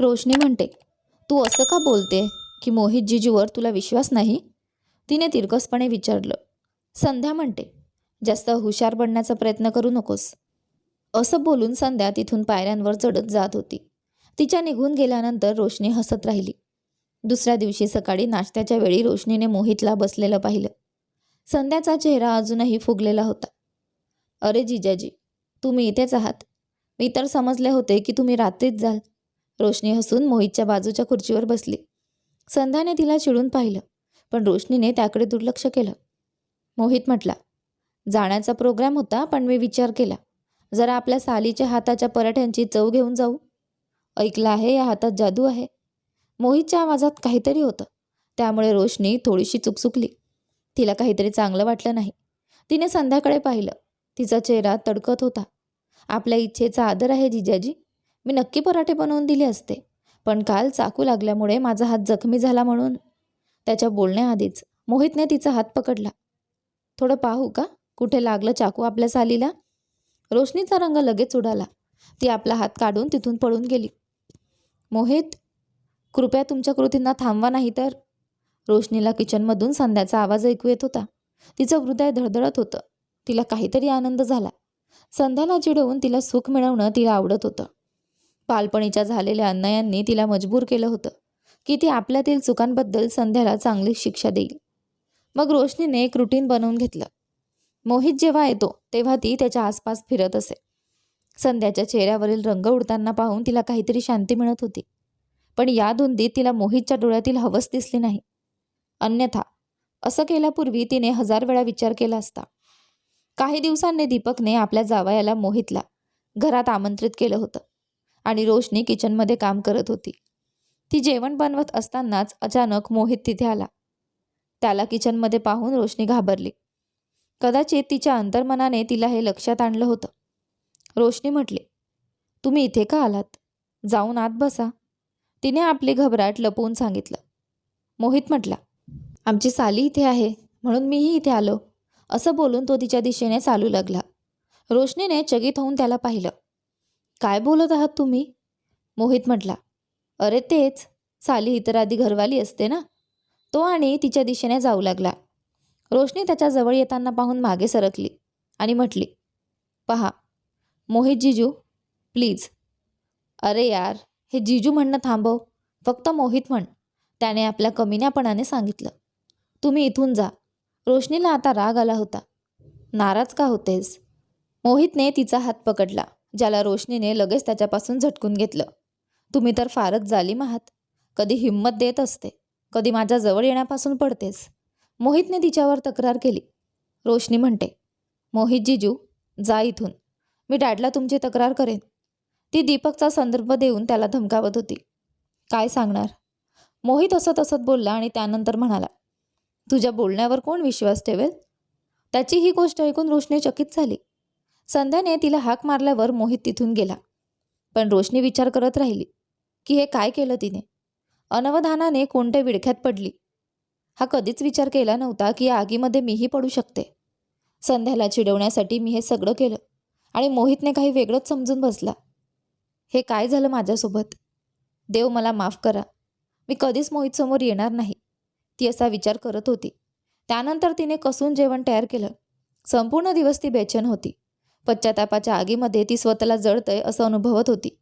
रोशनी म्हणते तू असं का बोलते की मोहित जिजूवर तुला विश्वास नाही? तिने तिरकसपणे विचारलं. संध्या म्हणते जास्त हुशार बनण्याचा प्रयत्न करू नकोस. असं बोलून संध्या तिथून पायऱ्यांवर चढत जात होती. तिच्या निघून गेल्यानंतर रोशनी हसत राहिली. दुसऱ्या दिवशी सकाळी नाश्त्याच्या वेळी रोशनीने मोहितला बसलेलं पाहिलं. संध्याचा चेहरा अजूनही फुगलेला होता. अरे जिजाजी तुम्ही इथेच आहात. मी तर समजले होते की तुम्ही रात्रीच जाल. रोशनी हसून मोहितच्या बाजूच्या खुर्चीवर बसली. संध्याने तिला चिडून पाहिलं पण रोशनीने त्याकडे दुर्लक्ष केलं. मोहित म्हटला जाण्याचा प्रोग्राम होता पण मी विचार केला. जरा आपल्या सालीच्या हाताच्या पराठ्यांची चव घेऊन जाऊ. ऐकलं आहे या हातात जादू आहे. मोहितच्या आवाजात काहीतरी होतं. त्यामुळे रोशनी थोडीशी चुकचुकली. तिला काहीतरी चांगलं वाटलं नाही. तिने संध्याकडे पाहिलं. तिचा चेहरा तडकत होता. आपल्या इच्छेचा आदर आहे जिजाजी. मी नक्की पराठे बनवून दिले असते. पण काल चाकू लागल्यामुळे माझा हात जखमी झाला म्हणून. त्याच्या बोलण्याआधीच मोहितने तिचा हात पकडला. थोडं पाहू का? कुठे लागलं चाकू आपल्या सालीला? रोशनीचा रंग लगेच उडाला. ती आपला हात काढून तिथून पळून गेली. मोहित कृपया तुमच्या कृतींना थांबवा नाही तर. रोशनीला किचनमधून संध्याचा आवाज ऐकू येत होता. तिचं हृदय धडधडत होतं. तिला काहीतरी आनंद झाला. संध्याला चिडवून तिला सुख मिळवणं तिला आवडत होतं. बालपणीच्या झालेल्या अन्यायांनी तिला मजबूर केलं होतं की ती आपल्यातील चुकांबद्दल संध्याला चांगली शिक्षा देईल. मग रोशनीने एक रुटीन बनवून घेतलं. मोहित जेव्हा येतो तेव्हा ती त्याच्या आसपास फिरत असे. संध्याच्या चेहऱ्यावरील रंग उडताना पाहून तिला काहीतरी शांती मिळत होती. पण या धुंदीत तिला मोहितच्या डोळ्यातील हवस दिसली नाही. अन्यथा असं केल्यापूर्वी तिने हजार वेळा विचार केला असता. काही दिवसांनी दीपकने आपल्या जावयाला मोहितला घरात आमंत्रित केलं होतं. आणि रोशनी किचनमध्ये काम करत होती. ती जेवण बनवत असतानाच अचानक मोहित तिथे आला. त्याला किचनमध्ये पाहून रोशनी घाबरली. कदाचित तिच्या अंतर्मनाने तिला हे लक्षात आणलं होतं. रोशनी म्हटले तुम्ही इथे का आलात? जाऊन आत बसा. तिने आपली घबराट लपवून सांगितलं. मोहित म्हटला आमची साली इथे आहे म्हणून मीही इथे आलो. असं बोलून तो तिच्या दिशेने चालू लागला. रोशनीने चकित होऊन त्याला पाहिलं. काय बोलत आहात तुम्ही? मोहित म्हटला अरे तेच साली इतर तर आधी घरवाली असते ना. तो आणि तिच्या दिशेने जाऊ लागला. रोशनी त्याच्याजवळ येताना पाहून मागे सरकली आणि म्हटली पहा मोहित जिजू प्लीज. अरे यार हे जिजू म्हणणं थांबव फक्त मोहित म्हण. त्याने आपल्या कमीन्यापणाने सांगितलं. तुम्ही इथून जा. रोशनीला आता राग आला होता. नाराज का होतेस? मोहितने तिचा हात पकडला. ज्याला रोशनीने लगेच त्याच्यापासून झटकून घेतलं. तुम्ही तर फारच जालीम आहात. कधी हिंमत देत असते. कधी माझ्या जवळ येण्यापासून पडतेस. मोहितने तिच्यावर तक्रार केली. रोशनी म्हणते मोहित जिजू जा इथून. मी डॅडला तुमची तक्रार करेन. ती दीपकचा संदर्भ देऊन त्याला धमकावत होती. काय सांगणार? मोहित असत असत बोलला आणि त्यानंतर म्हणाला तुझ्या बोलण्यावर कोण विश्वास ठेवेल? त्याची ही गोष्ट ऐकून रोशनी चकित झाली. संध्याने तिला हाक मारल्यावर मोहित तिथून गेला. पण रोशनी विचार करत राहिली की हे काय केलं तिने? अनवधानाने कोणत्या विडख्यात पडली? हा कधीच विचार केला नव्हता की या आगीमध्ये मीही पडू शकते. संध्याला चिडवण्यासाठी मी हे सगळं केलं आणि मोहितने काही वेगळंच समजून बसला. हे काय झालं माझ्यासोबत? देव मला माफ करा. मी कधीच मोहितसमोर येणार नाही. ती असा विचार करत होती. त्यानंतर तिने कसून जेवण तयार केलं. संपूर्ण दिवस ती बेचैन होती. पश्चातापाच्या आगीमध्ये ती स्वतःला जळतंय असं अनुभवत होती.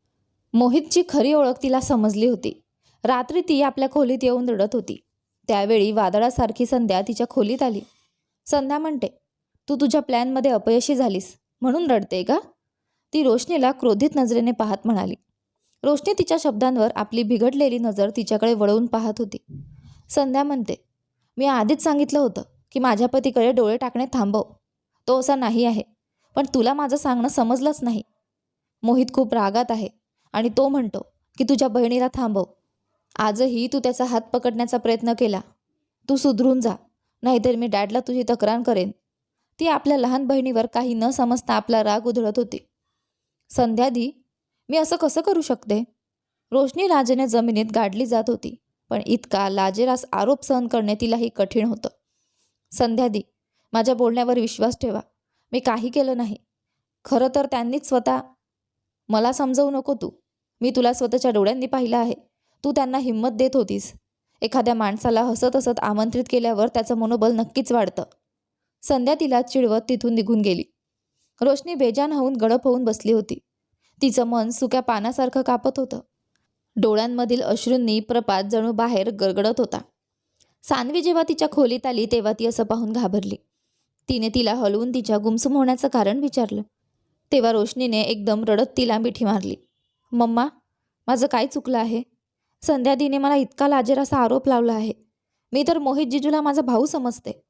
मोहितची खरी ओळख तिला समजली होती. रात्री ती आपल्या खोलीत येऊन रडत होती. त्यावेळी वादळासारखी संध्या तिच्या खोलीत आली. संध्या म्हणते तू तुझ्या प्लॅनमध्ये अपयशी झालीस म्हणून रडते का? ती रोशनीला क्रोधित नजरेने पाहत म्हणाली. रोशनी तिच्या शब्दांवर आपली बिघडलेली नजर तिच्याकडे वळवून पाहत होती. संध्या म्हणते मी आधीच सांगितलं होतं की माझ्या पतीकडे डोळे टाकणे थांबव. तो असा नाही आहे. पण तुला माझं सांगणं समजलंच नाही. मोहित खूप रागात आहे आणि तो म्हणतो की तुझ्या बहिणीला थांबव. आजही तू त्याचा हात पकडण्याचा प्रयत्न केला. तू सुधरून जा नाहीतर मी डॅडला तुझी तक्रार करेन. ती आपल्या लहान बहिणीवर काही न समजता आपला राग उधळत होती. संध्यादी मी असं कसं करू शकते? रोशनी लाजेने जमिनीत गाडली जात होती पण इतका लाजेरास आरोप सहन करणे तिलाही कठीण होतं. संध्यादी माझ्या बोलण्यावर विश्वास ठेवा. मी काही केलं नाही. खरं तर त्यांनीच स्वतः मला समजवू नको तू. मी तुला स्वतःच्या डोळ्यांनी पाहिलं आहे. तू त्यांना हिंमत देत होतीस. एखाद्या माणसाला हसत हसत आमंत्रित केल्यावर त्याचं मनोबल नक्कीच वाढतं. संध्या तिला चिडवत तिथून निघून गेली. रोशनी बेजान होऊन गडप होऊन बसली होती. तिचं मन सुक्या पानासारखं कापत होतं. डोळ्यांमधील अश्रूंनी प्रपात जणू बाहेर गरगडत होता. सानवी जेव्हा तिच्या खोलीत आली तेव्हा ती असं पाहून घाबरली. तिने तिला हलवून तिच्या गुमसुम होण्याचं कारण विचारलं. तेव्हा रोशनीने एकदम रडत तिला मिठी मारली. मम्मा माझं काय चुकलं आहे? संध्यादीने मला इतका लाजेर असा आरोप लावला आहे. मी तर मोहित जिजूला माझा भाऊ समजते.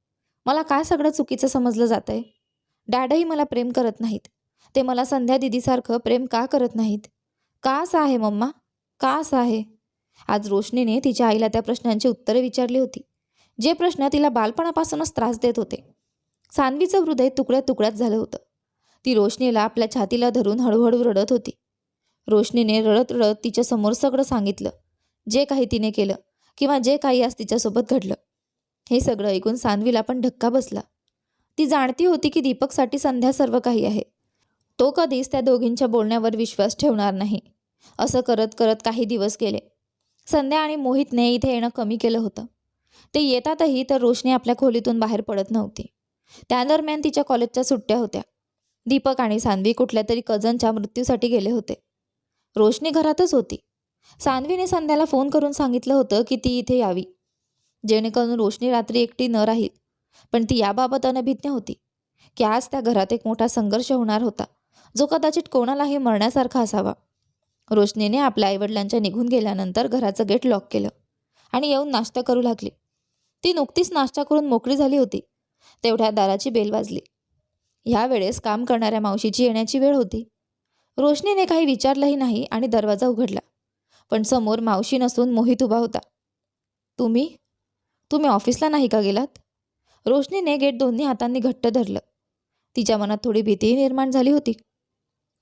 मला काय सगळं चुकीचं समजलं जातं आहे डॅडही मला प्रेम करत नाहीत. ते मला संध्या दिदीसारखं प्रेम का करत नाहीत? का असं आहे मम्मा? का असं आहे? आज रोशनीने तिच्या आईला त्या प्रश्नांची उत्तरे विचारली होती. जे प्रश्न तिला बालपणापासूनच त्रास देत होते. सानवीचं हृदय तुकड्या तुकड्यात झालं होतं. ती रोशनीला आपल्या छातीला धरून हळूहळू रडत होती. रोशनीने रडत रडत तिच्यासमोर सगळं सांगितलं. जे काही तिने केलं किंवा जे काही आज तिच्यासोबत घडलं. हे सगळं ऐकून सानवीला पण धक्का बसला. ती जाणती होती की दीपकसाठी संध्या सर्व काही आहे. तो कधीच त्या दोघींच्या बोलण्यावर विश्वास ठेवणार नाही. असं करत करत काही दिवस गेले. संध्या आणि मोहितने इथे येणं कमी केलं होतं. ते येतातही तर रोशनी आपल्या खोलीतून बाहेर पडत नव्हती. त्या दरम्यान तिच्या कॉलेजच्या सुट्ट्या होत्या. दीपक आणि सान्वी कुठल्या तरी कझनच्या मृत्यूसाठी गेले होते. रोशनी घरातच होती. सान्वीने संध्याला फोन करून सांगितलं होतं की ती इथे यावी. जेणेकरून रोशनी रात्री एकटी न राहील पण ती याबाबत अनभिज्ञ होती. की आज त्या घरात एक मोठा संघर्ष होणार होता जो कदाचित कोणालाही मरण्यासारखा असावा. रोशनीने आपल्या आईवडिलांच्या निघून गेल्यानंतर घराचं गेट लॉक केलं आणि येऊन नाश्ता करू लागली. ती नुकतीच नाश्ता करून मोकळी झाली होती. तेवढ्या दाराची बेल वाजली. ह्या वेळेस काम करणाऱ्या मावशीची येण्याची वेळ होती. रोशनीने काही विचारलंही नाही आणि दरवाजा उघडला. पण समोर मावशी नसून मोहित उभा होता. तुम्ही? तुम्ही ऑफिसला नाही का गेलात? रोशनीने गेट दोन्ही हातांनी घट्ट धरलं. तिच्या मनात थोडी भीतीही निर्माण झाली होती.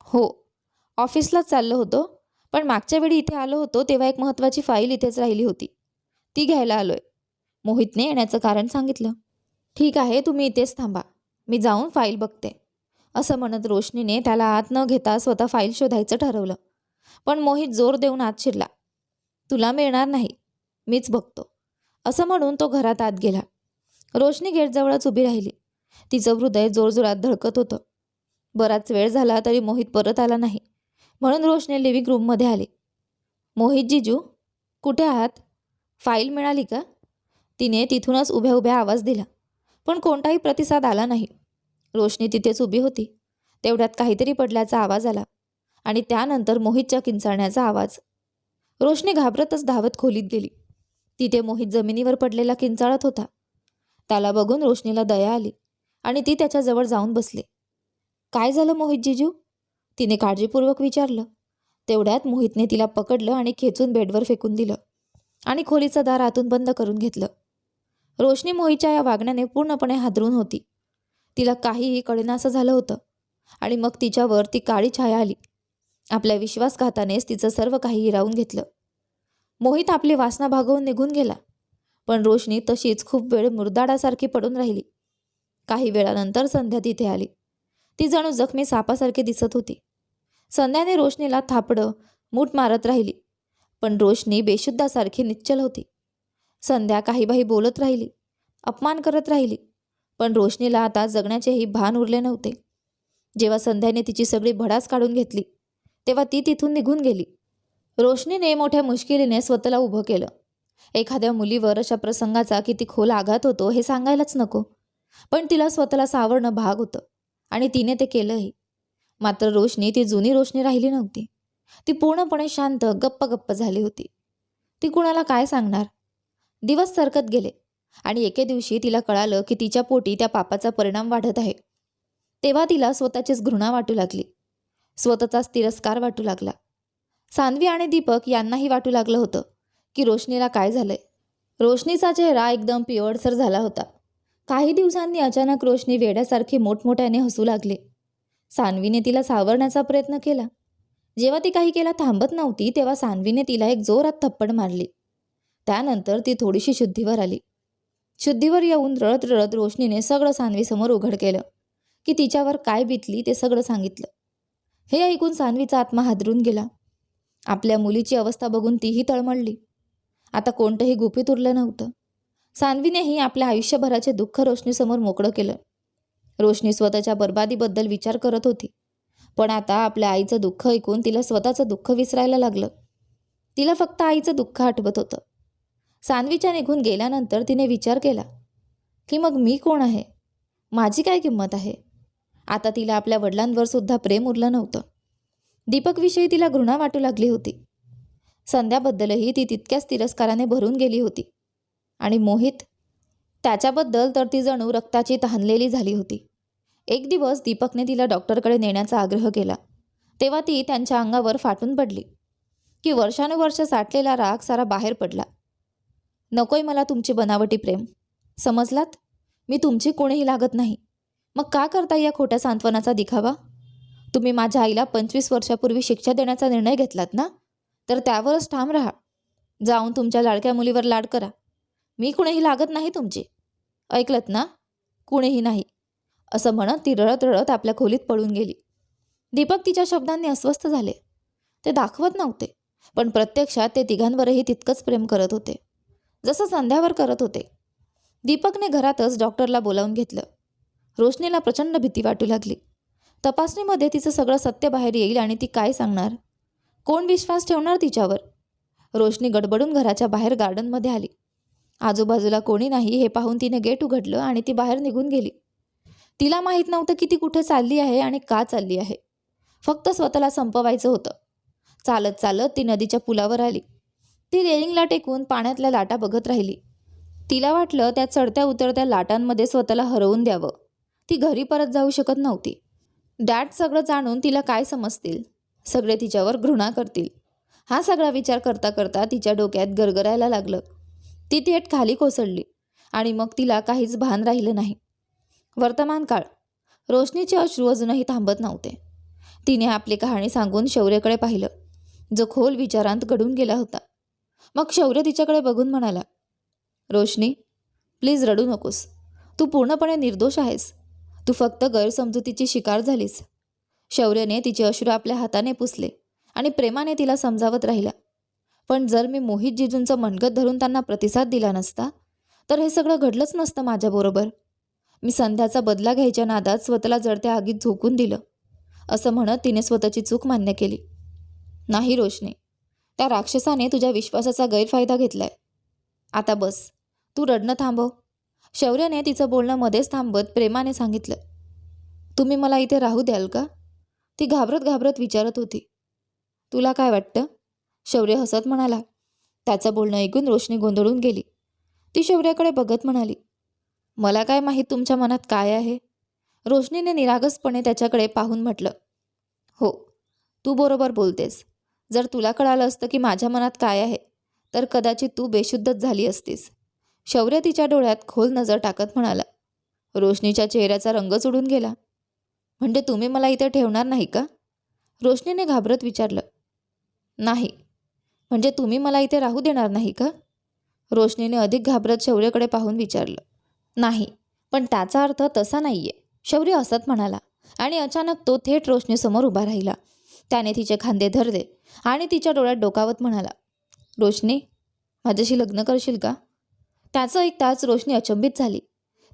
हो ऑफिसलाच चाललो होतो पण मागच्या वेळी इथे आलो होतो तेव्हा एक महत्त्वाची फाईल इथेच राहिली होती. ती घ्यायला आलोय. मोहितने येण्याचं कारण सांगितलं. ठीक आहे तुम्ही इथेच थांबा. मी जाऊन फाईल बघते. असं म्हणत रोशनीने त्याला आत न घेता स्वतः फाईल शोधायचं ठरवलं. पण मोहित जोर देऊन आत शिरला. तुला मिळणार नाही. मीच बघतो. असं म्हणून तो घरात आत गेला. रोशनी गेटजवळच उभी राहिली. तिचं हृदय जोरजोरात धडकत होतं. बराच वेळ झाला तरी मोहित परत आला नाही. म्हणून रोशनी लिव्हिंग रूममध्ये आली. मोहित जिजू कुठे आहात? फाईल मिळाली का? तिने तिथूनच उभ्या उभ्या आवाज दिला. पण कोणताही प्रतिसाद आला नाही. रोशनी तिथेच उभी होती. तेवढ्यात काहीतरी पडल्याचा आवाज आला आणि त्यानंतर मोहितच्या किंचाळण्याचा आवाज. रोशनी घाबरतच धावत खोलीत गेली. तिथे मोहित जमिनीवर पडलेला किंचाळत होता. त्याला बघून रोशनीला दया आली आणि ती त्याच्याजवळ जाऊन बसले. काय झालं मोहित जिजू? तिने काळजीपूर्वक विचारलं. तेवढ्यात मोहितने तिला पकडलं आणि खेचून बेडवर फेकून दिलं आणि खोलीचं दार आतून बंद करून घेतलं. रोशनी मोहीच्या या वागण्याने पूर्णपणे हादरून होती. तिला काहीही कळेनासं झालं होतं आणि मग तिच्यावर ती काळी छाया आली. आपल्या विश्वासघातानेच तिचं सर्व काही हिरावून घेतलं. मोहित आपली वासना भागवून निघून गेला पण रोशनी तशीच खूप वेळ मुरदाडासारखी पडून राहिली. काही वेळानंतर संध्या तिथे आली. ती जणू जखमी सापासारखी दिसत होती. संध्याने रोशनीला थापडं मूठ मारत राहिली पण रोशनी बेशुद्धासारखी निश्चल होती. संध्या काहीबाही बोलत राहिली. अपमान करत राहिली. पण रोशनीला आता जगण्याचेही भान उरले नव्हते. जेव्हा संध्याने तिची सगळी भडास काढून घेतली तेव्हा ती तिथून निघून गेली. रोशनीने मोठ्या मुश्किलीने स्वतःला उभं केलं. एखाद्या मुलीवर अशा प्रसंगाचा किती खोल आघात होतो हे सांगायलाच नको. पण तिला स्वतःला सावरणं भाग होतं आणि तिने ते केलंही. मात्र रोशनी ती जुनी रोशनी राहिली नव्हती. ती पूर्णपणे शांत गप्प गप्प झाली होती. ती कुणाला काय सांगणार? दिवस सरकत गेले. आणि एके दिवशी तिला कळालं की तिच्या पोटी त्या पापाचा परिणाम वाढत आहे. तेव्हा तिला स्वतःचीच घृणा वाटू लागली. स्वतःचाच तिरस्कार वाटू लागला. सानवी आणि दीपक यांनाही वाटू लागलं होतं की रोशनीला काय झालंय. रोशनीचा चेहरा एकदम पिवळसर झाला होता. काही दिवसांनी अचानक रोशनी वेड्यासारखी मोठमोठ्याने हसू लागली. सानवीने तिला सावरण्याचा प्रयत्न केला. जेव्हा ती काही केला थांबत नव्हती तेव्हा सानवीने तिला एक जोरात थप्पड मारली. त्यानंतर ती थोडीशी शुद्धीवर आली. शुद्धीवर येऊन रळत रळत रोशनीने सगळं सानवीसमोर उघड केलं. की तिच्यावर काय बितली ते सगळं सांगितलं. हे ऐकून सानवीचा आत्मा हादरून गेला. आपल्या मुलीची अवस्था बघून तीही तळमळली. आता कोणतंही गुपित उरलं नव्हतं. सानवीनेही आपल्या आयुष्यभराचे दुःख रोशनीसमोर मोकळं केलं. रोशनी स्वतःच्या बर्बादीबद्दल विचार करत होती. पण आता आपल्या आईचं दुःख ऐकून तिला स्वतःचं दुःख विसरायला लागलं. तिला फक्त आईचं दुःख आठवत होतं. सान्वीच्या निघून गेल्यानंतर तिने विचार केला की मग मी कोण आहे? माझी काय किंमत आहे? आता तिला आपल्या वडिलांवर सुद्धा प्रेम उरलं नव्हतं. दीपकविषयी तिला घृणा वाटू लागली होती. संध्याबद्दलही ती तितक्याच तिरस्काराने भरून गेली होती. आणि मोहित त्याच्याबद्दल तर ती जणू रक्ताची तहानलेली झाली होती. एक दिवस दीपकने तिला डॉक्टरकडे नेण्याचा आग्रह केला. तेव्हा ती त्यांच्या अंगावर फाटून पडली की वर्षानुवर्ष साठलेला राग सारा बाहेर पडला. नकोय मला तुमची बनावटी प्रेम. समजलात? मी तुमची कोणीही लागत नाही. मग का करता या खोट्या सांत्वनाचा दिखावा? तुम्ही माझ्या आईला पंचवीस वर्षापूर्वी शिक्षा देण्याचा निर्णय घेतलात ना? तर त्यावरच ठाम राहा. जाऊन तुमच्या लाडक्या मुलीवर लाड करा. मी कुणीही लागत नाही तुमची. ऐकलत ना? कुणीही नाही. असं म्हणत ती रडत रडत आपल्या खोलीत पळून गेली. दीपक तिच्या शब्दांनी अस्वस्थ झाले. ते दाखवत नव्हते पण प्रत्यक्षात ते तिघांवरही तितकंच प्रेम करत होते. जसं संध्यावर करत होते. दीपकने घरातच डॉक्टरला बोलावून घेतलं. रोशनीला प्रचंड भीती वाटू लागली. तपासणीमध्ये तिचं सगळं सत्य बाहेर येईल आणि ती काय सांगणार? कोण विश्वास ठेवणार तिच्यावर? रोशनी गडबडून घराच्या बाहेर गार्डनमध्ये आली. आजूबाजूला कोणी नाही हे पाहून तिने गेट उघडलं आणि ती बाहेर निघून गेली. तिला माहीत नव्हतं की ती कुठे चालली आहे आणि का चालली आहे. फक्त स्वतःला संपवायचं होतं. चालत चालत ती नदीच्या पुलावर आली. ती रेलिंगला टेकून पाण्यातल्या लाटा बघत राहिली. तिला वाटलं त्या चढत्या उतरत्या लाटांमध्ये स्वतःला हरवून द्यावं. ती घरी परत जाऊ शकत नव्हती. डॅड सगळं जाणून तिला काय समजतील? सगळे तिच्यावर घृणा करतील. हा सगळा विचार करता करता तिच्या डोक्यात गरगरायला लागलं. ती थेट खाली कोसळली आणि मग तिला काहीच भान राहिलं नाही. वर्तमान काळ. रोशनीचे अश्रू अजूनही थांबत नव्हते. तिने आपली कहाणी सांगून शौर्यकडे पाहिलं. जो खोल विचारांत घडून गेला होता. मग शौर्य तिच्याकडे बघून म्हणाला रोशनी प्लीज रडू नकोस. तू पूर्णपणे निर्दोष आहेस. तू फक्त गैरसमजुतीची शिकार झालीस. शौर्यने तिचे अश्रू आपल्या हाताने पुसले आणि प्रेमाने तिला समजावत राहिला पण जर मी मोहित जिजूंचं मनगत धरून त्यांना प्रतिसाद दिला नसता तर हे सगळं घडलंच नसतं माझ्याबरोबर मी संध्याचा बदला घ्यायच्या नादात स्वतःला जडत्या आगीत झोकून दिलं असं म्हणत तिने स्वतःची चूक मान्य केली. नाही रोशनी त्या राक्षसाने तुझ्या विश्वासाचा गैरफायदा घेतलाय. आता बस. तू रडणं थांबव. शौर्याने तिचं बोलणं मध्येच थांबत प्रेमाने सांगितलं. तुम्ही मला इथे राहू द्याल का? ती घाबरत घाबरत विचारत होती. तुला काय वाटतं? शौर्य हसत म्हणाला. त्याचं बोलणं ऐकून रोशनी गोंधळून गेली. ती शौर्याकडे बघत म्हणाली मला काय माहीत तुमच्या मनात काय आहे? रोशनीने निरागसपणे त्याच्याकडे पाहून म्हटलं हो तू बरोबर बोलतेस. जर तुला कळालं असतं की माझ्या मनात काय आहे तर कदाचित तू बेशुद्धच झाली असतीस. शौर्य तिच्या डोळ्यात खोल नजर टाकत म्हणाला. रोशनीच्या चेहऱ्याचा रंगच उडून गेला. म्हणजे तुम्ही मला इथे ठेवणार नाही का? रोशनीने घाबरत विचारलं. नाही. म्हणजे तुम्ही मला इथे राहू देणार नाही का? रोशनीने अधिक घाबरत शौर्यकडे पाहून विचारलं. नाही. पण त्याचा अर्थ तसा नाहीये. शौर्य असत म्हणाला आणि अचानक तो थेट रोशनीसमोर उभा राहिला. त्याने तिचे खांदे धरले आणि तिच्या डोळ्यात डोकावत म्हणाला रोशनी माझ्याशी लग्न करशील का? त्याचं ऐकताच रोशनी अचंबित झाली.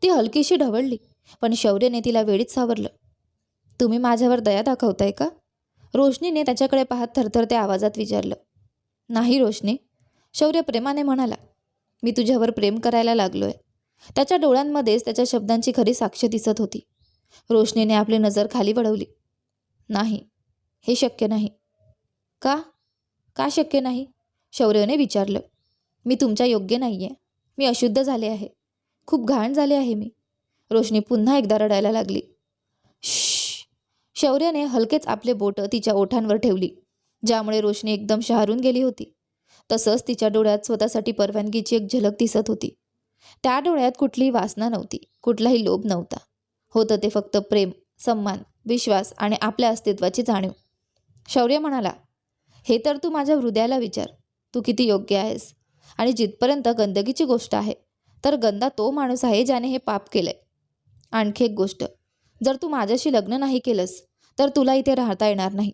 ती हलकीशी ढवळली पण शौर्यने तिला वेळीच सावरलं. तुम्ही माझ्यावर दया दाखवताय का? रोशनीने त्याच्याकडे पाहत थरथरत्या आवाजात विचारलं. नाही रोशनी शौर्य प्रेमाने म्हणाला. मी तुझ्यावर प्रेम करायला लागलोय. त्याच्या डोळ्यांमध्येच त्याच्या शब्दांची खरी साक्ष दिसत होती. रोशनीने आपली नजर खाली वळवली. नाही हे शक्य नाही. का? का शक्य नाही? शौर्यने विचारलं. मी तुमच्या योग्य नाही आहे मी अशुद्ध झाले आहे. खूप घाण झाले आहे मी. रोशनी पुन्हा एकदा रडायला लागली. श्श शौर्यने हलकेच आपले बोटं तिच्या ओठांवर ठेवली ज्यामुळे रोशनी एकदम शहारून गेली होती. तसंच तिच्या डोळ्यात स्वतःसाठी परवानगीची एक झलक दिसत होती. त्या डोळ्यात कुठलीही वासना नव्हती कुठलाही लोभ नव्हता. होतं ते फक्त प्रेम सम्मान विश्वास आणि आपल्या अस्तित्वाची जाणीव. शौर्य म्हणाला हे तर तू माझ्या हृदयाला विचार. तू किती योग्य आहेस. आणि जिथपर्यंत गंदगीची गोष्ट आहे तर गंदा तो माणूस आहे ज्याने हे पाप केलंय. आणखी एक गोष्ट. जर तू माझ्याशी लग्न नाही केलंस तर तुला इथे राहता येणार नाही.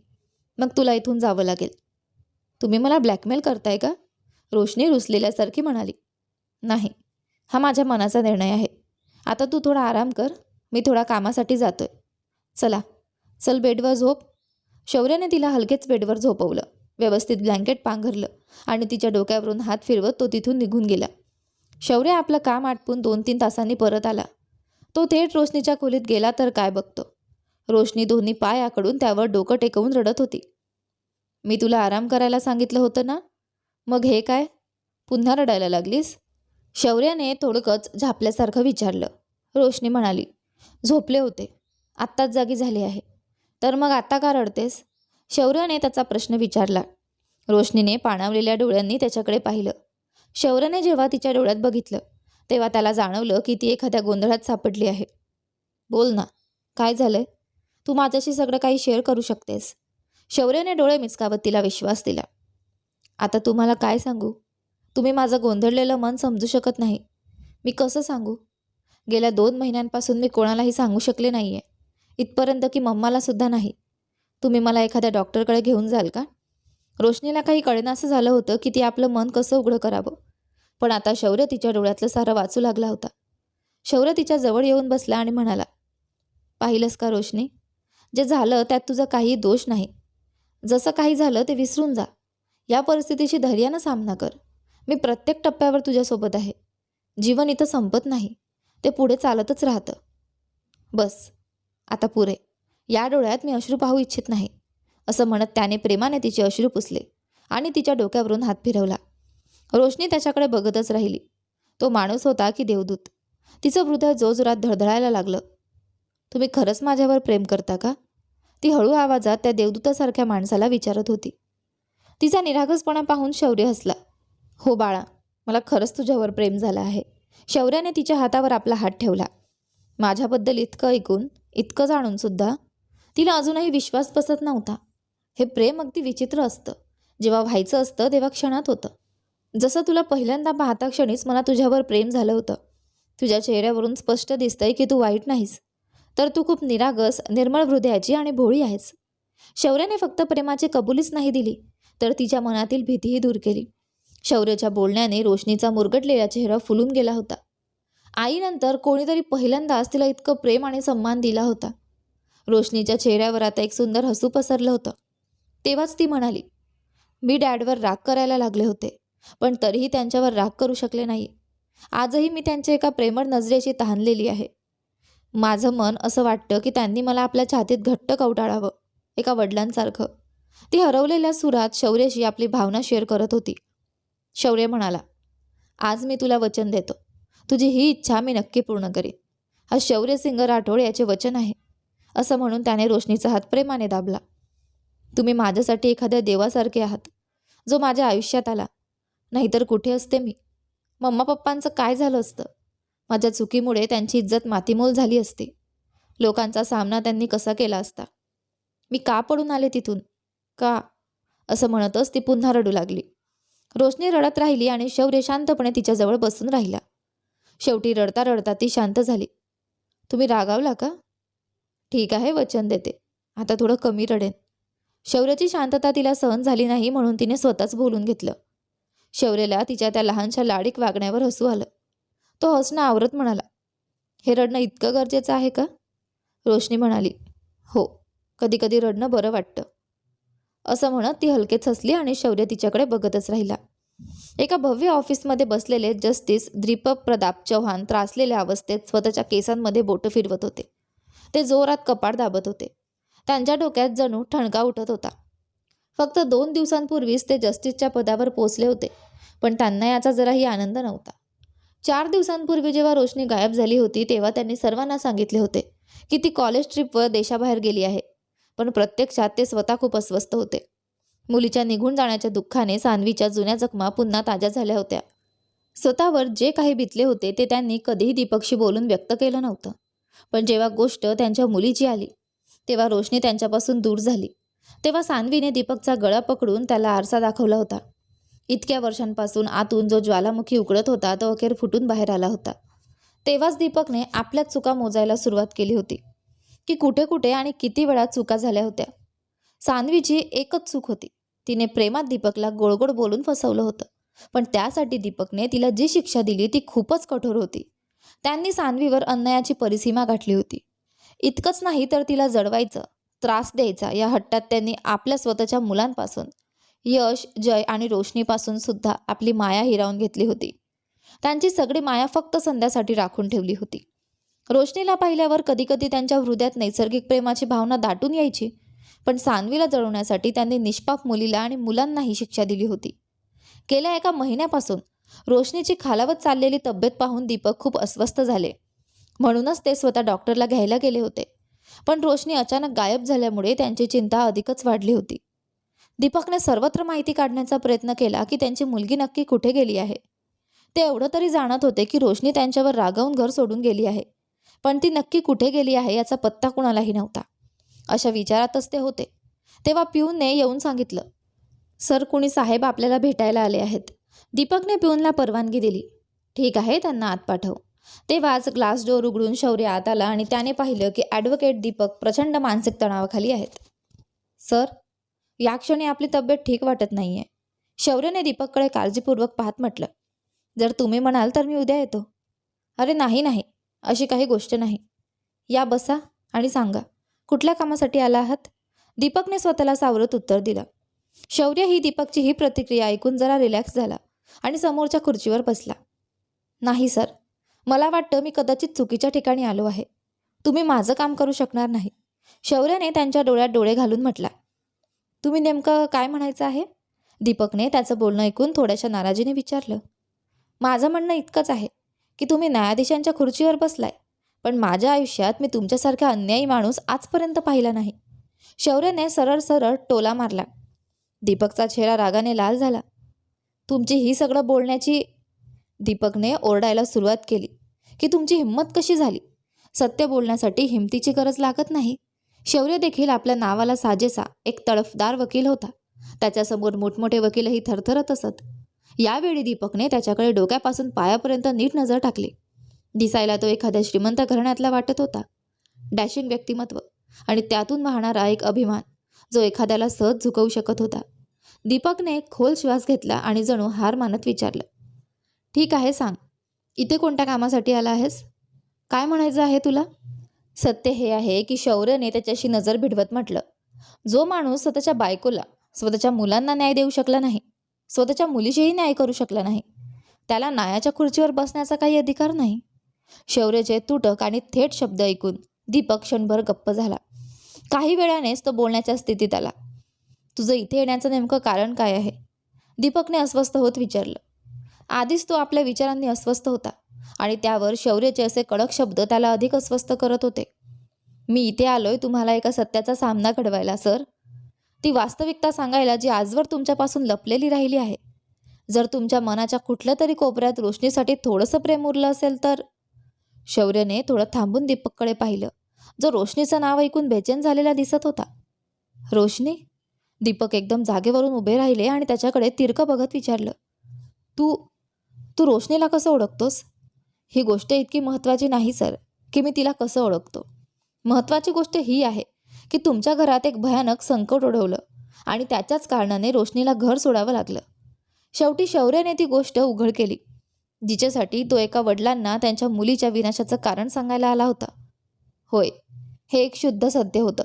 मग तुला इथून जावं लागेल. तुम्ही मला ब्लॅकमेल करताय का? रोशनी रुसलेल्यासारखी म्हणाली. नाही. हा माझ्या मनाचा निर्णय आहे. आता तू थोडा आराम कर. मी थोडा कामासाठी जातोय. चला. चल बेडवर झोप. शौर्याने तिला हलकेच बेडवर झोपवलं. व्यवस्थित ब्लँकेट पांघरलं आणि तिच्या डोक्यावरून हात फिरवत तो तिथून निघून गेला. शौर्य आपलं काम आटपून दोन तीन तासांनी परत आला. तो थेट रोशनीच्या खोलीत गेला तर काय बघतो? रोशनी दोन्ही पाय आकडून त्यावर डोकं टेकवून रडत होती. मी तुला आराम करायला सांगितलं होतं ना? मग हे काय? पुन्हा रडायला लागलीस? शौर्याने थोडकंच झापल्यासारखं विचारलं. रोशनी म्हणाली झोपले होते. आत्ताच जागी झाले आहे. तर मग आत्ता का रडतेस? शौर्यने त्याचा प्रश्न विचारला. रोशनीने पाणावलेल्या डोळ्यांनी त्याच्याकडे पाहिलं. शौर्यने जेव्हा तिच्या डोळ्यात बघितलं तेव्हा त्याला जाणवलं की ती एखाद्या गोंधळात सापडली आहे. बोल ना काय झालंय? तू माझ्याशी सगळं काही शेअर करू शकतेस. शौर्यने डोळे मिचकावत तिला विश्वास दिला. आता तुम्हाला काय सांगू? तुम्ही माझं गोंधळलेलं मन समजू शकत नाही. मी कसं सांगू? गेल्या दोन महिन्यांपासून मी कोणालाही सांगू शकले नाही आहे इथपर्यंत की मम्मालासुद्धा नाही. तुम्ही मला एखाद्या डॉक्टरकडे घेऊन जाल का? रोशनीला काही कळेनासं झालं होतं की ती आपलं मन कसं उघडं करावं. पण आता शौर्य तिच्या डोळ्यातलं सारं वाचू लागला होता. शौर्य तिच्या जवळ येऊन बसला आणि म्हणाला पाहिलंस का रोशनी? जे झालं त्यात तुझा काही दोष नाही. जसं काही झालं ते विसरून जा. या परिस्थितीशी धैर्यानं सामना कर. मी प्रत्येक टप्प्यावर तुझ्यासोबत आहे. जीवन इथं संपत नाही. ते पुढे चालतच राहतं. बस. आता पुरे. या डोळ्यात मी अश्रू पाहू इच्छित नाही असं म्हणत त्याने प्रेमाने तिचे अश्रू पुसले आणि तिच्या डोक्यावरून हात फिरवला. रोशनी त्याच्याकडे बघतच राहिली. तो माणूस होता की देवदूत. तिचं हृदय जोजोरात धडधडायला लागलं. तुम्ही खरंच माझ्यावर प्रेम करता का? ती हळू आवाजात त्या देवदूतासारख्या माणसाला विचारत होती. तिचा निरागसपणा पाहून शौर्य हसला. हो बाळा मला खरंच तुझ्यावर प्रेम झालं आहे. शौर्याने तिच्या हातावर आपला हात ठेवला. माझ्याबद्दल इतकं ऐकून इतकं जाणूनसुद्धा तिला अजूनही विश्वास बसत नव्हता. हे प्रेम अगदी विचित्र असतं. जेव्हा व्हायचं असतं तेव्हा क्षणात होतं. जसं तुला पहिल्यांदा पाहता क्षणीच मला तुझ्यावर प्रेम झालं होतं. तुझ्या चेहऱ्यावरून स्पष्ट दिसतंय की तू वाईट नाहीस. तर तू खूप निरागस निर्मळ हृदयाची आणि भोळी आहेस. शौर्याने फक्त प्रेमाची कबुलीच नाही दिली तर तिच्या मनातील भीतीही दूर केली. शौर्याच्या बोलण्याने रोशनीचा मुरगटलेला चेहरा फुलून गेला होता. आईनंतर कोणीतरी पहिल्यांदाच तिला इतकं प्रेम आणि सन्मान दिला होता. रोशनीच्या चेहऱ्यावर आता एक सुंदर हसू पसरलं होतं. तेव्हाच ती म्हणाली मी डॅडवर राग करायला लागले होते पण तरीही त्यांच्यावर राग करू शकले नाही. आजही मी त्यांच्या एका प्रेमळ नजरेशी तहानलेली आहे. माझं मन असं वाटतं की त्यांनी मला आपल्या छातीत घट्ट कवटाळावं एका वडिलांसारखं. ती हरवलेल्या सुरात शौर्यशी आपली भावना शेअर करत होती. शौर्य म्हणाला आज मी तुला वचन देतो. तुझी ही इच्छा मी नक्की पूर्ण करीन. हा शौर्य सिंग राठोड याचे वचन आहे. असं म्हणून त्याने रोशनीचा हात प्रेमाने दाबला. तुम्ही माझ्यासाठी एखाद्या देवासारखे आहात जो माझ्या आयुष्यात आला. नाहीतर कुठे असते मी? मम्मा पप्पांचं काय झालं असतं? माझ्या चुकीमुळे त्यांची इज्जत मातीमोल झाली असती. लोकांचा सामना त्यांनी कसा केला असता? मी का पडून आले तिथून? का? असं म्हणतच ती पुन्हा रडू लागली. रोशनी रडत राहिली आणि शौर्य शांतपणे तिच्याजवळ बसून राहिला. शेवटी रडता रडता ती शांत झाली. तुम्ही रागावला का? ठीक आहे वचन देते. आता थोडं कमी रडेन. शौर्याची शांतता तिला सहन झाली नाही म्हणून तिने स्वतःच बोलून घेतलं. शौर्यला तिच्या त्या लहानशा लाडीक वागण्यावर हसू आलं. तो हसणं आवरत म्हणाला हे रडणं इतकं गरजेचं आहे का? रोशनी म्हणाली हो कधी कधी रडणं बरं वाटतं. असं म्हणत ती हलकेच हसली आणि शौर्य तिच्याकडे बघतच राहिला. एका भव्य ऑफिसमध्ये बसलेले जस्टिस द्रीप प्रताप चव्हाण त्रासलेल्या अवस्थेत स्वतःच्या केसांमध्ये बोटं फिरवत होते. ते जोरात कपाट दाबत होते. त्यांच्या डोक्यात जणू ठणका उठत होता. फक्त दोन दिवसांपूर्वीच ते जस्टिसच्या पदावर पोचले होते पण त्यांना याचा जराही आनंद नव्हता. चार दिवसांपूर्वी जेव्हा रोशनी गायब झाली होती तेव्हा त्यांनी सर्वांना सांगितले होते की ती कॉलेज ट्रिपवर देशाबाहेर गेली आहे पण प्रत्यक्षात ते स्वतः खूप अस्वस्थ होते. मुलीच्या निघून जाण्याच्या दुःखाने सान्वीच्या जुन्या जखमा पुन्हा ताज्या झाल्या होत्या. स्वतःवर जे काही बितले होते ते त्यांनी कधीही दीपकशी बोलून व्यक्त केलं नव्हतं. पण जेव्हा गोष्ट त्यांच्या मुलीची आली तेव्हा रोशनी त्यांच्यापासून दूर झाली. तेव्हा सानवीने दीपकचा गळा पकडून त्याला आरसा दाखवला होता. इतक्या वर्षांपासून आतून जो ज्वालामुखी उकडत होता तो अखेर फुटून बाहेर आला होता. तेव्हाच दीपकने आपल्याच चुका मोजायला सुरुवात केली होती की कुठे कुठे आणि किती वेळा चुका झाल्या होत्या. सानवीची एकच चूक होती. तिने प्रेमात दीपकला गोडगोड बोलून फसवलं होतं. पण त्यासाठी दीपकने तिला जी शिक्षा दिली ती खूपच कठोर होती. त्यांनी सानवीवर अन्यायाची परिसीमा गाठली होती. इतकंच नाही तर तिला जडवायचं त्रास द्यायचा या हट्टात त्यांनी आपल्या स्वतःच्या मुलांपासून यश जय आणि रोशनीपासून सुद्धा आपली माया हिरावून घेतली होती. त्यांची सगळी माया फक्त संध्यासाठी राखून ठेवली होती. रोशनीला पाहिल्यावर कधीकधी त्यांच्या हृदयात नैसर्गिक प्रेमाची भावना दाटून यायची पण सानवीला जळवण्यासाठी त्यांनी निष्पाप मुलीला आणि मुलांनाही शिक्षा दिली होती. गेल्या एका महिन्यापासून रोशनीची खालावत चाललेली तब्येत पाहून दीपक खूप अस्वस्थ झाले. म्हणूनच ते स्वतः डॉक्टरला घ्यायला गेले होते. पण रोशनी अचानक गायब झाल्यामुळे त्यांची चिंता अधिकच वाढली होती. दीपकने सर्वत्र माहिती काढण्याचा प्रयत्न केला की त्यांची मुलगी नक्की कुठे गेली आहे. ते एवढं तरी जाणत होते की रोशनी त्यांच्यावर रागावून घर सोडून गेली आहे. पण ती नक्की कुठे गेली आहे याचा पत्ता कुणालाही नव्हता. अशा विचारातच ते होते. तेव्हा पिऊनने येऊन सांगितलं सर कुणी साहेब आपल्याला भेटायला आले आहेत. दीपकने पिऊनला परवानगी दिली. ठीक आहे त्यांना आत पाठव. तेव्हाच ग्लास डोअर उघडून शौर्य आत आला आणि त्याने पाहिलं की ॲडव्होकेट दीपक प्रचंड मानसिक तणावाखाली आहेत. सर या क्षणी आपली तब्येत ठीक वाटत नाहीये. शौर्यने दीपककडे काळजीपूर्वक पाहत म्हटलं जर तुम्ही म्हणाल तर मी उद्या येतो. अरे नाही नाही अशी काही गोष्ट नाही. या बसा आणि सांगा कुठल्या कामासाठी आला आहात? दीपकने स्वतःला सावरत उत्तर दिलं. शौर्य ही दीपकची ही प्रतिक्रिया ऐकून जरा रिलॅक्स झाला. आणि समोरच्या खुर्चीवर बसला. नाही सर. मला वाटतं मी कदाचित चुकीच्या ठिकाणी आलो आहे. तुम्ही माझं काम करू शकणार नाही. शौर्याने त्यांच्या डोळ्यात डोळे घालून म्हटला. तुम्ही नेमकं काय म्हणायचं आहे? दीपकने त्याचं बोलणं ऐकून थोड्याशा नाराजीने विचारलं. माझं म्हणणं इतकंच आहे की तुम्ही न्यायाधीशांच्या खुर्चीवर बसलाय पण माझ्या आयुष्यात मी तुमच्यासारखा अन्यायी माणूस आजपर्यंत पाहिला नाही. शौर्यने सरळ सरळ टोला मारला. दीपकचा चेहरा रागाने लाल झाला. तुमची ही सगळं बोलण्याची दीपकने ओरडायला सुरुवात केली की तुमची हिंमत कशी झाली? सत्य बोलण्यासाठी हिमतीची गरज लागत नाही. शौर्य देखील आपल्या नावाला साजेसा एक तडफदार वकील होता. त्याच्यासमोर मोठमोठे वकीलही थरथरत असत. यावेळी दीपकने त्याच्याकडे डोक्यापासून पायापर्यंत नीट नजर टाकली. दिसायला तो एखाद्या श्रीमंत घराण्यातला वाटत होता. डॅशिंग व्यक्तिमत्व आणि त्यातून वाहणारा एक अभिमान जो एखाद्याला सहज झुकवू शकत होता. दीपकने खोल श्वास घेतला आणि जणू हार मानत विचारलं ठीक आहे सांग. इथे कोणत्या कामासाठी आला आहेस? काय म्हणायचं आहे तुला? सत्य हे आहे की शौर्यने त्याच्याशी नजर भिडवत म्हटलं. जो माणूस स्वतःच्या बायकोला स्वतःच्या मुलांना न्याय देऊ शकला नाही स्वतःच्या मुलीशीही न्याय करू शकला नाही त्याला न्यायाच्या खुर्चीवर बसण्याचा काही अधिकार नाही. शौर्यचे तुटक आणि थेट शब्द ऐकून दीपक क्षणभर गप्प झाला. काही वेळानेच तो बोलण्याच्या स्थितीत आला. तुझं इथे येण्याचं नेमकं कारण काय आहे? दीपकने अस्वस्थ होत विचारलं. आधीच तो आपल्या विचारांनी अस्वस्थ होता आणि त्यावर शौर्यचे असे कडक शब्द त्याला अधिक अस्वस्थ करत होते. मी इथे आलोय तुम्हाला एका सत्याचा सामना घडवायला सर. ती वास्तविकता सांगायला जी आजवर तुमच्यापासून लपलेली राहिली आहे. जर तुमच्या मनाच्या कुठल्या तरी कोपऱ्यात रोशनीसाठी थोडंसं प्रेम उरलं असेल तर? शौर्यने थोडं थांबून दीपककडे पाहिलं. जो रोशनीचं नाव ऐकून बेचैन झालेला दिसत होता. रोशनी? दीपक एकदम जागेवरून उभे राहिले आणि त्याच्याकडे तिरकं बघत विचारलं तू तू रोशनीला कसं ओळखतोस? ही गोष्ट इतकी महत्त्वाची नाही सर की मी तिला कसं ओळखतो. महत्त्वाची गोष्ट ही आहे की तुमच्या घरात एक भयानक संकट ओढवलं आणि त्याच्याच कारणाने रोशनीला घर सोडावं लागलं. शेवटी शौर्याने ती गोष्ट उघड केली जिच्यासाठी तो एका वडिलांना त्यांच्या मुलीच्या विनाशाचं कारण सांगायला आला होता. होय हे एक शुद्ध सत्य होतं.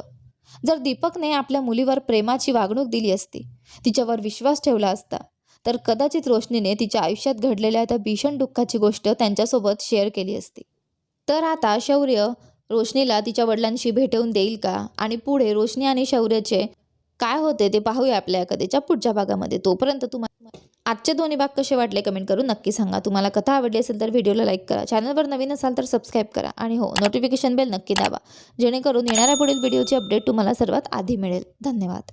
जर दीपकने आपल्या मुलीवर प्रेमाची वागणूक दिली असती तिच्यावर विश्वास ठेवला असता तर कदाचित रोशनीने तिच्या आयुष्यात घडलेल्या त्या भीषण दुःखाची गोष्ट त्यांच्यासोबत शेअर केली असती. तर आता शौर्य रोशनीला तिच्या वडिलांशी भेटवून देईल का? आणि पुढे रोशनी आणि शौर्याचे काय होते ते पाहूया आपल्या कथेच्या पुढच्या भागामध्ये. तोपर्यंत तुम्हाला आजचे दोन्ही भाग कसे वाटले कमेंट करून नक्की सांगा. तुम्हाला कथा आवडली असेल तर व्हिडिओला लाईक करा. चॅनलवर नवीन असाल तर सबस्क्राईब करा आणि हो नोटिफिकेशन बेल नक्की दाबा. जेणेकरून येणाऱ्या पुढील व्हिडिओची अपडेट तुम्हाला सर्वात आधी मिळेल. धन्यवाद.